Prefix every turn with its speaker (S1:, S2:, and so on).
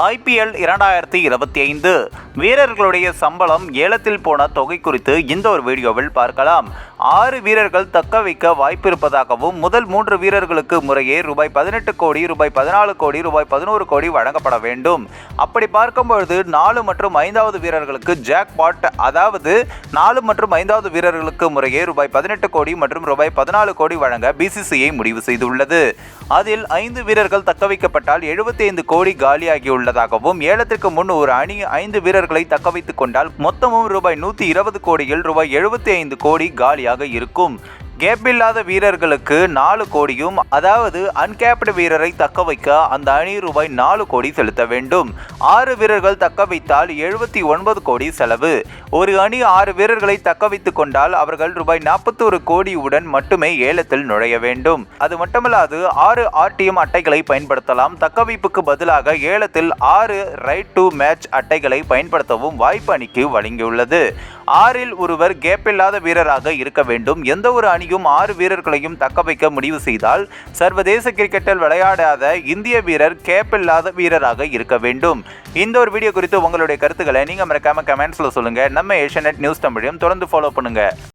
S1: IPL இரண்டாயிரத்தி இருபத்தி ஐந்து. வீரர்களுடைய சம்பளம் ஏலத்தில் போன தொகை குறித்து இந்த ஒரு வீடியோவில் பார்க்கலாம். ஆறு வீரர்கள் தக்க வைக்க வாய்ப்பிருப்பதாகவும் முதல் மூன்று வீரர்களுக்கு முறையே ரூபாய் பதினெட்டு கோடி ரூபாய் பதினாலு கோடி ரூபாய் பதினோரு கோடி வழங்கப்பட வேண்டும். அப்படி பார்க்கும்பொழுது நாலு மற்றும் ஐந்தாவது வீரர்களுக்கு ஜாக்பாட் அதாவது நாலு மற்றும் ஐந்தாவது வீரர்களுக்கு முறையே ரூபாய் பதினெட்டு கோடி மற்றும் ரூபாய் பதினாலு கோடி வழங்க பிசிசிஐ முடிவு செய்துள்ளது. அதில் ஐந்து வீரர்கள் தக்க வைக்கப்பட்டால் எழுபத்தி ஐந்து கோடி காலியாகியுள்ளதாகவும் ஏலத்திற்கு முன் ஒரு அணி ஐந்து வீரர்களை தக்க வைத்துக் கொண்டால் மொத்தமும் ரூபாய் நூற்றி இருபது கோடியில் ரூபாய் எழுபத்தி ஐந்து கோடி காலியாக இருக்கும். கேப் இல்லாத வீரர்களுக்கு நாலு கோடியும் அதாவது அன்கேப்டு வீரரை தக்க வைக்க அந்த அணி ரூபாய் நாலு கோடி செலுத்த வேண்டும். ஆறு வீரர்கள் தக்க வைத்தால் எழுபத்தி ஒன்பது கோடி செலவு. ஒரு அணி ஆறு வீரர்களை தக்க வைத்துக் கொண்டால் அவர்கள் ரூபாய் நாற்பத்தோரு கோடியுடன் மட்டுமே ஏலத்தில் நுழைய வேண்டும். அது மட்டுமல்லாது ஆறு ஆர்டிஎம் அட்டைகளை பயன்படுத்தலாம். தக்க வைப்புக்கு பதிலாக ஏலத்தில் ஆறு ரைட் டு மேட்ச் அட்டைகளை பயன்படுத்தவும் வாய்ப்பு அணிக்கு வழங்கியுள்ளது. ஆறில் ஒருவர் கேப்பில்லாத வீரராக இருக்க வேண்டும். எந்த ஒரு அணியும் ஆறு வீரர்களையும் தக்க வைக்க முடிவு செய்தால் சர்வதேச கிரிக்கெட்டில் விளையாடாத இந்திய வீரர் கேப்பில்லாத வீரராக இருக்க வேண்டும். இந்த ஒரு வீடியோ குறித்து உங்களுடைய கருத்துக்களை நீங்கள் மறக்காம கமெண்ட்ஸில் சொல்லுங்கள் நம்ம ஏஷியநெட் நியூஸ் தமிழையும் தொடர்ந்து ஃபாலோ பண்ணுங்கள்